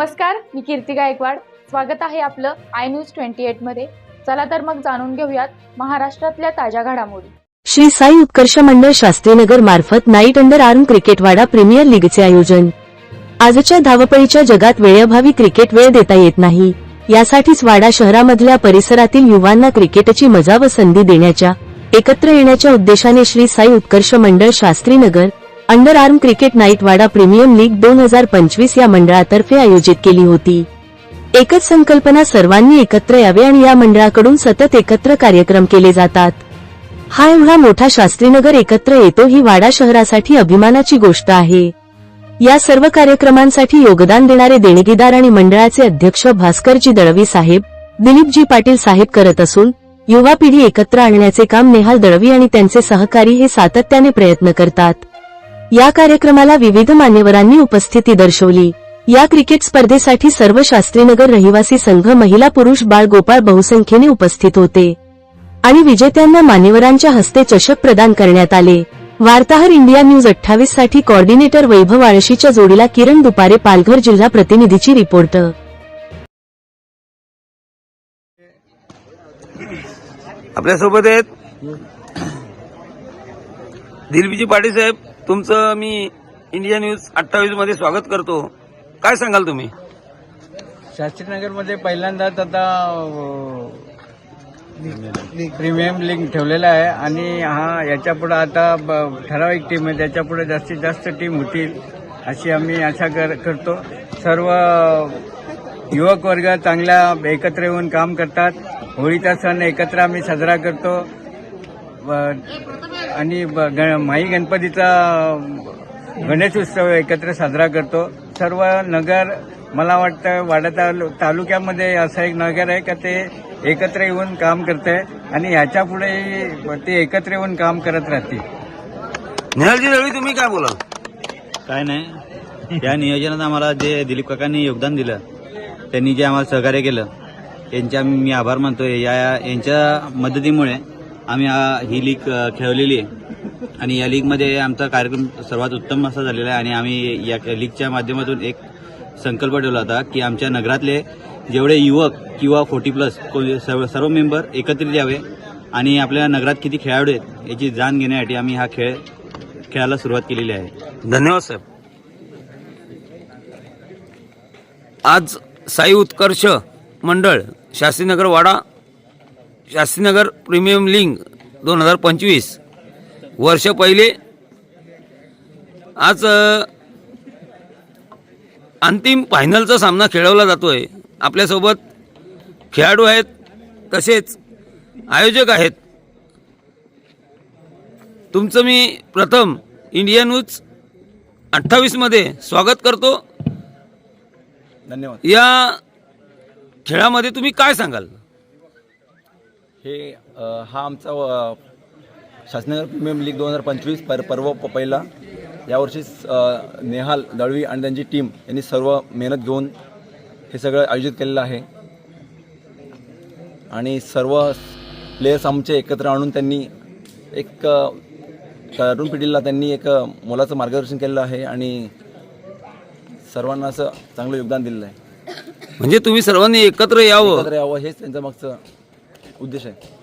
नमस्कार मी कीर्ती गायकवाड. स्वागत आहे आपलं आय न्यूज ट्वेंटी एटमध्ये. चला तर मग जाणून घेऊयात महाराष्ट्रातल्या ताज्या घडामोडी. श्री साई उत्कर्ष मंडळ शास्त्रीनगर मार्फत नाईट अंडर आर्म क्रिकेटवाडा प्रीमियर लीगचे आयोजन. आजच्या धावपळीच्या जगात वेळेअभावी क्रिकेट वेळ देता येत नाही. यासाठीच वाडा शहरामधल्या परिसरातील युवांना क्रिकेटची मजा व संधी देण्याच्या एकत्र येण्याच्या उद्देशाने श्री साई उत्कर्ष मंडळ Shastrinagar under arm cricket night वाडा प्रीमियम लीग दोन हजार पंचवीस या मंडळातर्फे आयोजित केली होती. एकच संकल्पना सर्वांनी एकत्र यावे आणि या मंडळाकडून सतत एकत्र कार्यक्रम केले जातात. हा एवढा मोठा शास्त्रीनगर एकत्र येतो ही वाडा शहरासाठी अभिमानाची गोष्ट आहे. या सर्व कार्यक्रमांसाठी योगदान देणारे देणगीदार आणि मंडळाचे अध्यक्ष भास्करजी दळवी साहेब दिलीपजी पाटील साहेब करत असून युवा पिढी एकत्र आणण्याचे काम नेहाल दळवी आणि त्यांचे सहकारी हे सातत्याने प्रयत्न करतात. या कार्यक्रमाला विविध मान्यवरांनी उपस्थिती दर्शवली. या क्रिकेट स्पर्धेसाठी सर्व शास्त्रीनगर रहिवासी संघ महिला पुरुष बाळ गोपाळ बहुसंख्येने उपस्थित होते. आणि विजेत्यांना मान्यवरांच्या हस्ते चषक प्रदान करण्यात आले. वार्ताहर इंडिया न्यूज अठ्ठावीससाठी कॉर्डिनेटर वैभव आळशीच्या जोडीला किरण दुपारे पालघर जिल्हा प्रतिनिधीची रिपोर्ट. आपल्यासोबत आहेत दिलबीजी पाटील साहेब तुमचं मी इंडिया न्यूज अठ्ठावीसमध्ये स्वागत करतो. काय सांगाल तुम्ही? शास्त्रीनगरमध्ये पहिल्यांदाच आता प्रीमियम लीग ठेवलेला आहे आणि हा याच्यापुढे आता ब- ठराविक टीम आहे. त्याच्यापुढे जास्तीत जास्त टीम होतील अशी आम्ही आशा कर करतो. सर्व युवक वर्ग चांगल्या एकत्र येऊन काम करतात. होळीचा सण एकत्र आम्ही साजरा करतो. आणि माई गणपतीचा गणेश उत्सव एकत्र साजरा करतो. सर्व नगर मला वाटतं वाडा तालु तालुक्यामध्ये असं एक नगर आहे का ते एकत्र येऊन काम करते आणि ह्याच्या पुढे ते एकत्र येऊन काम करत राहतील. निहालजी दळवी तुम्ही काय बोला काय नाही. या नियोजनात आम्हाला जे दिलीप काकांनी योगदान दिलं त्यांनी जे आम्हाला सहकार्य केलं यांच्या मी आभार मानतोय. या यांच्या मदतीमुळे आम्ही ही लीग खेळवलेली आहे. आणि या लीगमध्ये आमचा कार्यक्रम सर्वात उत्तम असा झालेला आहे. आणि आम्ही या लीगच्या माध्यमातून एक संकल्प ठेवला होता की आमच्या नगरातले जेवढे युवक किंवा फोर्टी प्लस सर्व सर्व मेंबर एकत्रित यावे आणि आपल्या नगरात किती खेळाडू आहेत याची जाण घेण्यासाठी आम्ही हा खेळ खेळायला सुरुवात केलेली आहे. धन्यवाद साहेब. आज साई उत्कर्ष मंडळ शास्त्रीनगर वाडा शास्त्रीनगर प्रीमियम लीग दोन हजार पंचवीस. वर्ष पहिले आज अंतिम फायनलचा सामना खेळवला जातोय. आपल्यासोबत खेळाडू आहेत तसेच आयोजक आहेत. तुमचं मी प्रथम इंडिया न्यूज अठ्ठावीसमध्ये स्वागत करतो. धन्यवाद. या खेळामध्ये तुम्ही काय सांगाल? हे हा आमचा शासनगर प्रीमियम लीग दोन हजार पंचवीस पर पर्व पहिला. यावर्षी नेहाल दळवी आणि त्यांची टीम यांनी सर्व मेहनत घेऊन हे सगळं आयोजित केलेलं आहे. आणि सर्व प्लेयर्स आमचे एकत्र आणून त्यांनी एक तरुण पिढीला त्यांनी एक मोलाचं मार्गदर्शन केलेलं आहे आणि सर्वांना असं चांगलं योगदान दिलेलं आहे. म्हणजे तुम्ही सर्वांनी एकत्र यावं. एकत्र यावं हेच त्यांचं मागचं उद्देश आहे